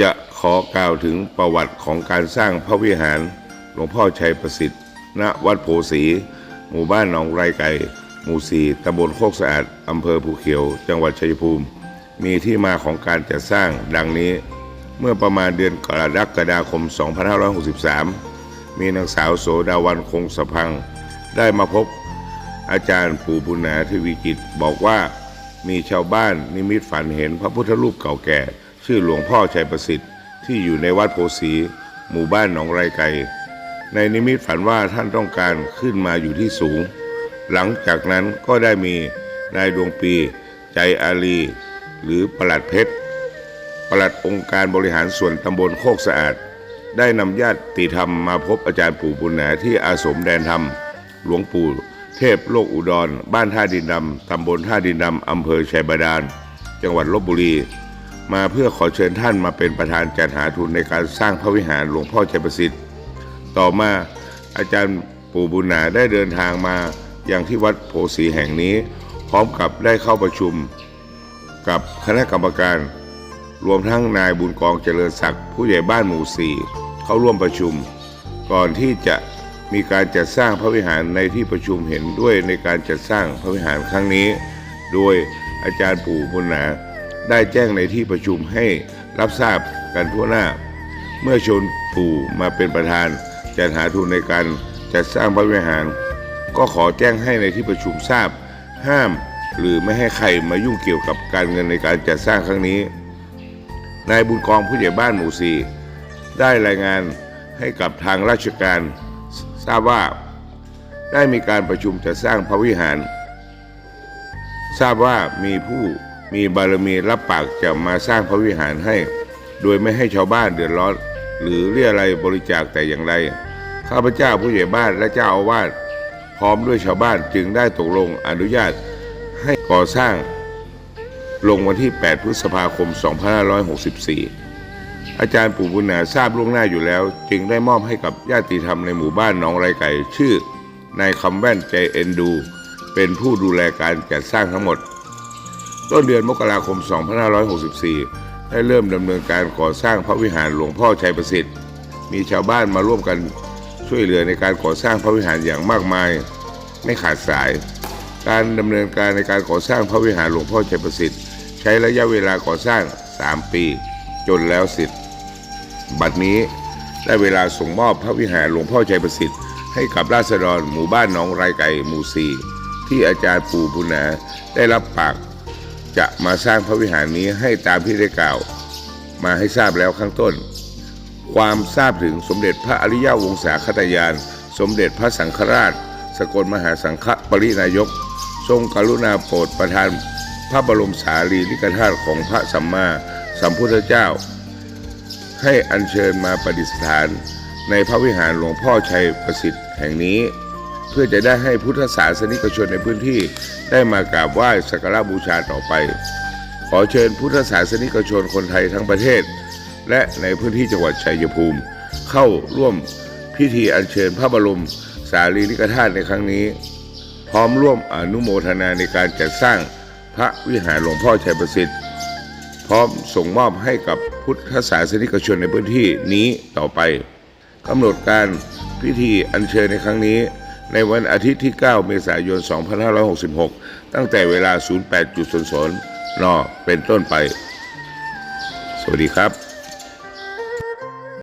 จะขอกล่าวถึงประวัติของการสร้างพระวิหารหลวงพ่อชัยประสิทธิ์ ณ วัดโพสีหมู่บ้านหนองไรไก่ หมู่สี่ตำบลโคกสะอาดอำเภอภูเขียว จังหวัดชัยภูมิ มีที่มาของการจัดสร้างดังนี้ เมื่อประมาณเดือนกรกฎาคม 2563 มีนางสาวโสดาวันคงสะพัง ได้มาพบอาจารย์ปู่บุญนาทวีกิจบอกว่ามีชาวบ้านนิมิตฝันเห็นพระพุทธรูปเก่าแก่ ชื่อหลวงพ่อชัยประสิทธิ์ที่อยู่ในวัดโพสีหมู่บ้านหนองไรไก่ในนิมิตฝันว่าท่านต้องการขึ้นมาอยู่ที่สูง หลังจากนั้นก็ได้มีนายดวงปี ใจอาลี หรือประหลัดเพชรประหลัดองค์การบริหารส่วนตำบลโคกสะอาด ได้นำญาติธรรมมาพบอาจารย์ปู่บุญนาที่อาสมแดนธรรม หลวงปู่เทพโลกอุดร บ้านท่าดินดำตำบลท่าดินดำอำเภอชัยบาดาล จังหวัดลบบุรี มาเพื่อขอเชิญท่านมาเป็นประธานจัดหาทุนในการสร้างพระวิหารหลวงพ่อชัยประสิทธิ์ ต่อมาอาจารย์ปู่บุญนาได้เดินทางมาอย่างที่วัดโพสีแห่งนี้ พร้อมกับได้เข้าประชุม กับคณะกรรมการ รวมทั้งนายบุญกองเจริญศักดิ์ผู้ใหญ่บ้านหมู่สี่เข้าร่วมประชุม ก่อนที่จะมีการจัดสร้างพระวิหารในที่ประชุมเห็นด้วยในการจัดสร้างพระวิหารครั้งนี้ โดยอาจารย์ปู่บุญนา ได้แจ้งในที่ประชุมให้รับทราบกันทั่วหน้า เมื่อชนปู่มาเป็นประธานจัดหาทุนในการจัดสร้างพระวิหาร ก็ขอแจ้งให้ในที่ประชุมทราบ ห้ามหรือไม่ให้ใครมายุ่งเกี่ยวกับการเงินในการจัดสร้างครั้งนี้นายบุญกองผู้ใหญ่บ้านหมู่สีได้รายงานให้กับทางราชการทราบว่า ได้มีการประชุมจัดสร้างพระวิหาร ทราบว่ามีผู้ มีบารมีรับปากจะมาสร้างพระวิหารให้ โดยไม่ให้ชาวบ้านเดือดร้อน หรือเรียอะไรบริจาคแต่อย่างไร ข้าพเจ้าผู้ใหญ่บ้านและเจ้าอาวาสพร้อมด้วยชาวบ้านจึงได้ตกลงอนุญาตให้ก่อสร้าง ลงวันที่ 8 พฤษภาคม 2564 อาจารย์ปู่บุญนาทราบล่วงหน้าอยู่แล้ว จึงได้มอบให้กับญาติธรรมในหมู่บ้านหนองไรไก่ชื่อนายคำแว่นใจเอ็นดู เป็นผู้ดูแลการจัดสร้างทั้งหมด ต้นเดือนมกราคม 2564 ได้เริ่มดำเนินการก่อสร้างพระวิหารหลวงพ่อชัยประสิทธิ์ มีชาวบ้านมาร่วมกันช่วยเหลือในการก่อสร้างพระวิหารอย่างมากมาย ไม่ขาดสาย การดำเนินการในการก่อสร้างพระวิหารหลวงพ่อชัยประสิทธิ์ ใช้ระยะเวลาก่อสร้าง 3 ปี จนแล้วเสร็จบัดนี้ได้เวลาส่งมอบพระวิหารหลวงพ่อชัยประสิทธิ์ให้กับราษฎรหมู่บ้านหนองไรไก่หมู่สี่ที่อาจารย์ปู่บุญนาได้รับปาก จะมาสร้างพระวิหารนี้ให้ตามที่ได้กล่าวมาให้ทราบแล้วข้างต้น ความทราบถึงสมเด็จพระอริยวงศาคตยาน สมเด็จพระสังฆราช สกลมหาสังฆปรินายก ทรงกรุณาโปรดประทาน พระบรมสารีริกธาตุของพระสัมมาสัมพุทธเจ้า ให้อัญเชิญมาประดิษฐานในพระวิหารหลวงพ่อชัยประสิทธิ์แห่งนี้ เพื่อจะได้ให้พุทธศาสนิกชนในพื้นที่ ได้มากราบไหว้สักการะบูชาต่อไป ขอเชิญพุทธศาสนิกชนคนไทยทั้งประเทศ และในพื้นที่จังหวัดชัยภูมิ เข้าร่วมพิธีอัญเชิญพระบรมสารีริกธาตุในครั้งนี้ พร้อมร่วมอนุโมทนาในการจัดสร้างพระวิหารหลวงพ่อชัยประสิทธิ์ พร้อมส่งมอบให้กับพุทธศาสนิกชนในพื้นที่นี้ต่อไปกำหนดการพิธีอัญเชิญในครั้งนี้ ในวันอาทิตย์ที่ 9 เมษายน 2566 ตั้งแต่เวลา 08.00 น เป็นต้นไป สวัสดีครับ